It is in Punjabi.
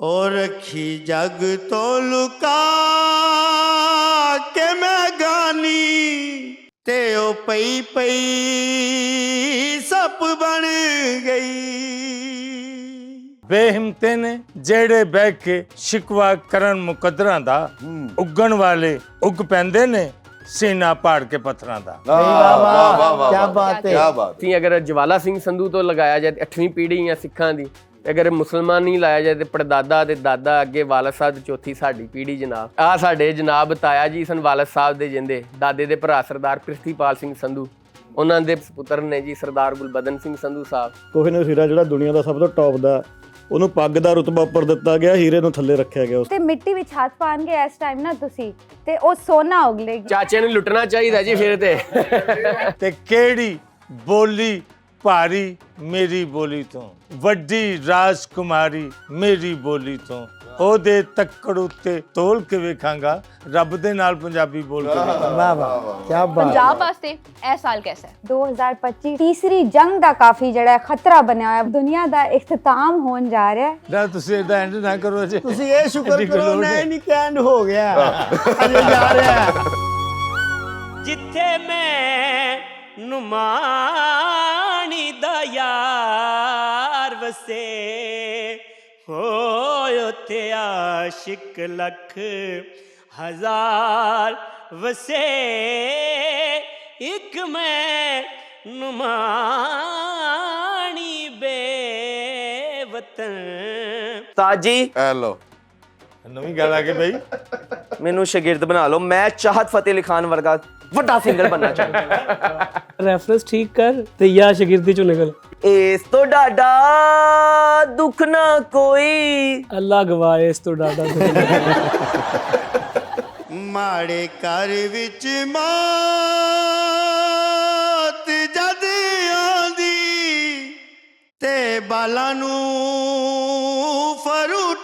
ਓ ਰੱਖੀ ਜਗ ਤੋਂ ਲੁਕਾ ਕੇ ਮੈਂ ਗਾਨੀ ਤੇ ਉਹ ਪਈ ਪਈ ਸੱਪ ਬਣ ਗਈ। ਬੇਹਿੰਮਤੇ ਨੇ ਜਿਹੜੇ ਬਹਿ ਕੇ ਸ਼ਿਕਵਾ ਕਰਨ ਮੁਕੱਦਰਾਂ ਦਾ ਉੱਗਣ ਵਾਲੇ ਉੱਗ ਪੈਂਦੇ ਨੇ ਸੀਨਾ ਪਾੜ ਕੇ ਪੱਥਰਾਂ ਦਾ। ਵਾਹ ਵਾਹ ਵਾਹ ਵਾਹ ਕਿਆ ਬਾਤ ਹੈ। ਕੀ ਬਾਤ ਅਸੀਂ ਅਗਰ ਜਵਾਲਾ ਸਿੰਘ ਸੰਧੂ ਤੋਂ ਲਗਾਇਆ ਜਾਏ ਤੇ 8ਵੀਂ ਪੀੜ੍ਹੀ ਆ ਸਿੱਖਾਂ ਦੀ ਤੇ ਅਗਰ ਮੁਸਲਮਾਨ ਨਹੀਂ ਲਾਇਆ ਜਾਏ ਤੇ ਪੜਦਾਦਾ ਤੇ ਦਾਦਾ ਅੱਗੇ ਵਾਲਦ ਸਾਹਿਬ ਦੀ ਚੌਥੀ ਸਾਡੀ ਪੀੜ੍ਹੀ ਜਨਾਬ। ਆ ਸਾਡੇ ਜਨਾਬ ਤਾਇਆ ਜੀ ਸਨ ਵਾਲਦ ਸਾਹਿਬ ਦੇ ਜਿੰਦੇ ਦਾਦੇ ਦੇ ਭਰਾ ਸਰਦਾਰ ਪ੍ਰਿਥੀਪਾਲ ਸਿੰਘ ਸੰਧੂ। ਉਹਨਾਂ ਦੇ ਪੁੱਤਰ ਨੇ ਜੀ ਸਰਦਾਰ ਗੁਲਬਦਨ ਸਿੰਘ ਸੰਧੂ ਸਾਹਿਬ। ਕੋਹਿਨੂਰ ਹੀਰਾ ਜਿਹੜਾ ਦੁਨੀਆ ਦਾ ਸਭ ਤੋਂ ਟੌਪ ਦਾ ਉਹਨੂੰ ਪੱਗ ਦਾ ਰੁਤਬਾ ਉੱਪਰ ਦਿੱਤਾ ਗਿਆ ਹੀਰੇ ਨੂੰ ਥੱਲੇ ਰੱਖਿਆ ਗਿਆ ਉਸ ਤੇ ਮਿੱਟੀ ਵਿੱਚ ਹੱਥ ਪਾਣਗੇ ਇਸ ਟਾਈਮ ਨਾ ਤੁਸੀਂ ਤੇ ਉਹ ਸੋਨਾ ਉਗਲੇਗੀ। ਚਾਚੇ ਨੂੰ ਲੁੱਟਣਾ ਚਾਹੀਦਾ ਜੀ ਫਿਰ ਤੇ। ਤੇ ਕਿਹੜੀ ਬੋਲੀ ਭਾਰੀ ਮੇਰੀ ਬੋਲੀ ਤੋਂ ਵੱਡੀ ਰਾਜਕੁਮਾਰੀ ਮੇਰੀ ਬੋਲੀ ਤੋਂ ਉਹਦੇ ਤੱਕੜ ਉੱਤੇ ਤੋਲ ਕੇ ਵੇਖਾਂਗਾ ਰੱਬ ਦੇ ਨਾਲ ਪੰਜਾਬੀ ਬੋਲ ਕੇ ਵੇਖਾਂਗਾ। ਵਾਹ ਵਾਹ ਕੀ ਬਾਤ ਪੰਜਾਬ ਵਾਸਤੇ ਇਹ ਸਾਲ ਕੈਸਾ ਹੈ 2025 ਤੀਸਰੀ ਜੰਗ ਦਾ ਕਾਫੀ ਜਿਹੜਾ ਹੈ ਖਤਰਾ ਬਣਿਆ ਹੋਇਆ ਦੁਨੀਆ ਦਾ ਇਖਤਤਾਮ ਹੋਣ ਜਾ ਰਿਹਾ ਹੈ ਨਾ ਤੁਸੀਂ ਇਹਦਾ ਐਂਡ ਨਾ ਕਰੋ ਅਜੇ ਤੁਸੀਂ ਇਹ ਸ਼ੁਕਰ ਕਰੋ ਨਾ ਨਹੀਂ। ਇਹ ਨਹੀਂ ਕੈਂਡ ਹੋ ਗਿਆ ਅਜੇ ਜਾ ਰਿਹਾ ਹੈ ਜਿੱਥੇ ਮੈਂ ਨੁਮਾਣੀ ਵਸੇ ਹੋਏ ਉੱਥੇ ਆਸ਼ਿਕ ਲੱਖ ਹਜ਼ਾਰ ਵਸੇ। ਇੱਕ ਮੈਂ ਨੁਮਾਣੀ ਬੇਵਤਨ। ਤਾਜੀ। ਐ ਲੋ ਨਵੀਂ ਗੱਲ ਆ ਗਈ ਬਈ। ਮੈਨੂੰ ਸ਼ਾਗਿਰਦ ਬਣਾ ਲਓ ਮੈਂ ਚਾਹਤ ਫਤਿਹ ਅਲੀ ਖਾਨ ਵਰਗਾ ਵੱਡਾ ਸਿੰਗਰ ਬਣਨਾ ਚਾਹੁੰਦਾ। ਰੈਫਰੈਂਸ ਠੀਕ ਕਰ ਤੇ ਯਾ ਸ਼ਾਗਿਰਦੀ ਚੋਂ ਨਿਕਲ। ਇਸ ਤੋਂ ਡਾਡਾ ਦੁੱਖ ਨਾ ਕੋਈ। ਅੱਲਾ ਗਵਾਏ ਇਸ ਤੋਂ ਡਾਡਾ ਮਾੜੇ ਘਰ ਵਿੱਚ ਮੌਤ ਜਦ ਆਉਂਦੀ ਤੇ ਬਾਲਾਂ ਨੂੰ ਫਰੂ